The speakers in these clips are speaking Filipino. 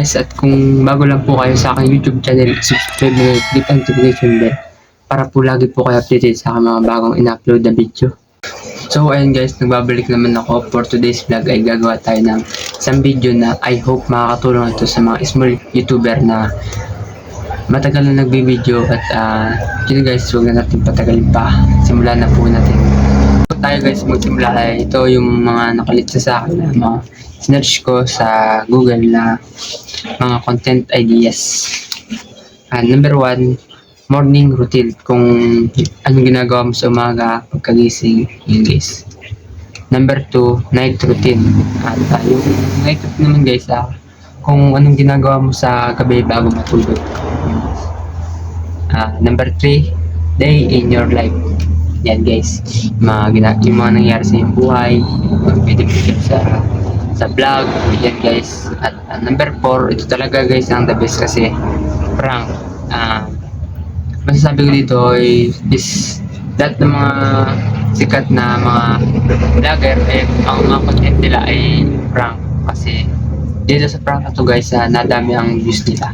guys at kung bago lang po kayo sa aking YouTube channel, subscribe na click ang notification bell para po lagi po kayo updated sa aking mga bagong in-upload na video. So ayun guys, nagbabalik naman ako for today's vlog ay gagawa tayo ng isang video na I hope makakatulong ito sa mga small YouTuber na matagal na nagbi-video at ah, yun guys, huwag na natin patagalin pa. Simulan na po natin. Tayo guys magsimula ay ito yung mga nakalit sa akin na mga sinerch ko sa Google na mga content ideas. Ah, number one, morning routine. Kung anong ginagawa mo sa umaga, pagkagising, yun guys. Number two, night routine. At ah, yung night routine naman guys, ah, kung anong ginagawa mo sa gabi bago matulog. Ah, number three, day in your life. Yan guys, mga gina yung mga nangyari sa iyong buhay, pwede mo sa sa vlog, yan guys. At ah, number four, ito talaga guys ang the best kasi prank. Ah, masasabi ko dito is, is that ng mga sikat na mga vlogger eh, ang mga content nila ay prank kasi dito sa prank na to guys ah, nadami ang views nila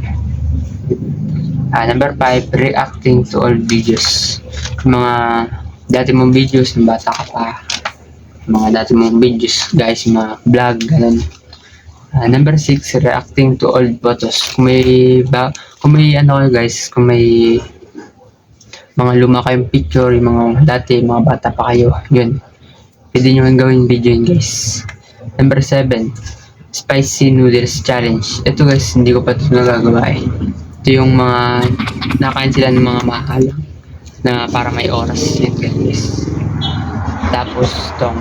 Ah, number 5, reacting to old videos. Mga dati mong videos ng bata ka pa. Mga dati mong videos, guys, mga vlog, ganun. Ah, number 6, reacting to old photos. Kung may, ba, kung may ano kayo guys, kung may mga luma kayong picture, yung mga dati, mga bata pa kayo, yun. Pwede nyo gawin video yun guys. Number 7, spicy noodles challenge. Ito guys, hindi ko pa ito nagagawa eh. Ito yung mga nakain sila ng mga mahalang na para may oras yun guys. Tapos tong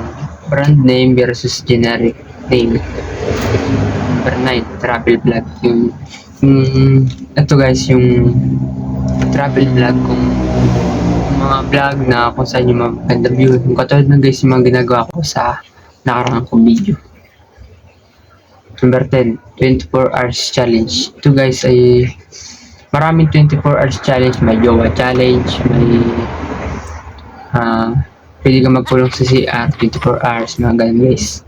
brand name versus generic name. Number 9, travel vlog. Yung, yung ito guys, yung travel vlog kung mga vlog na kung saan yung maganda view. Yung katulad ng guys, yung mga ginagawa ko sa nakarang kong video. Number 10, 24 hours challenge. Ito guys ay maraming 24 hours challenge. May jowa challenge, may ah pwede ka magkulong sa CR 24 hours, mga ganun guys.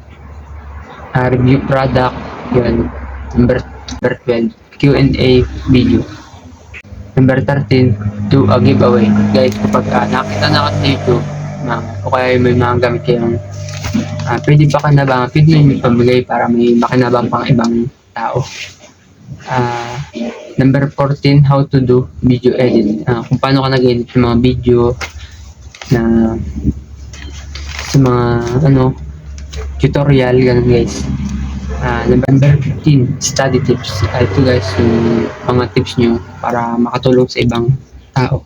Ah, review product, yun. Number, number 12, Q&A video. Number 13, do a giveaway. Guys, kapag ah, nakita na ka sa YouTube, na, o kaya may mga gamit kayong ah, pwede pa ka na ba, pwede nyo pamigay para may makinabang pang ibang tao. Ah, number 14, how to do video edit. Ah, kung paano ka nag-edit ng mga video na sa mga ano tutorial ganun guys. Ah, number 15, study tips. Ah, ito guys, yung mga tips nyo para makatulong sa ibang tao.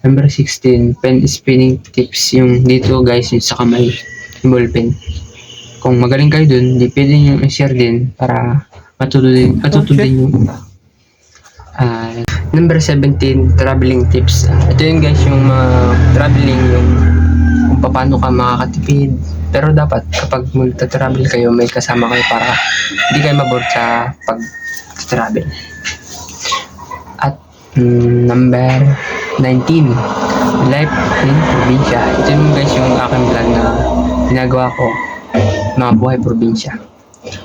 Number 16, pen spinning tips. Yung dito guys, yung sa kamay, yung ball pen. Kung magaling kayo dun, di pwede nyo i-share din para matuto din, matuto din Ah, number 17, traveling tips. Ito yun guys, yung mga traveling, yung kung paano ka makakatipid. Pero dapat kapag magta-travel kayo, may kasama kayo para hindi kayo maboard sa pag-travel. At mm, number 19, life in probinsya. Ito yung guys yung aking vlog na ginagawa ko, mga buhay probinsya.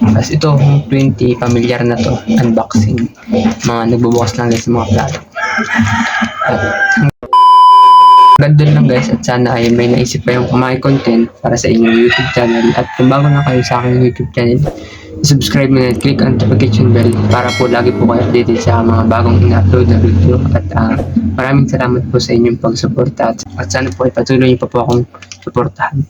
Tapos ito, yung 20, familiar na to, unboxing. Mga nagbubukas lang guys ng mga plato. At doon lang guys at sana ay may naisip kayong kumain content para sa inyong YouTube channel at kung bago na kayo sa aking YouTube channel subscribe na at click ang notification bell para po lagi po kayo updated sa mga bagong ina-upload na video at ah, maraming salamat po sa inyong pagsuporta at, at sana po ay patuloy niyo pa po akong suportahan.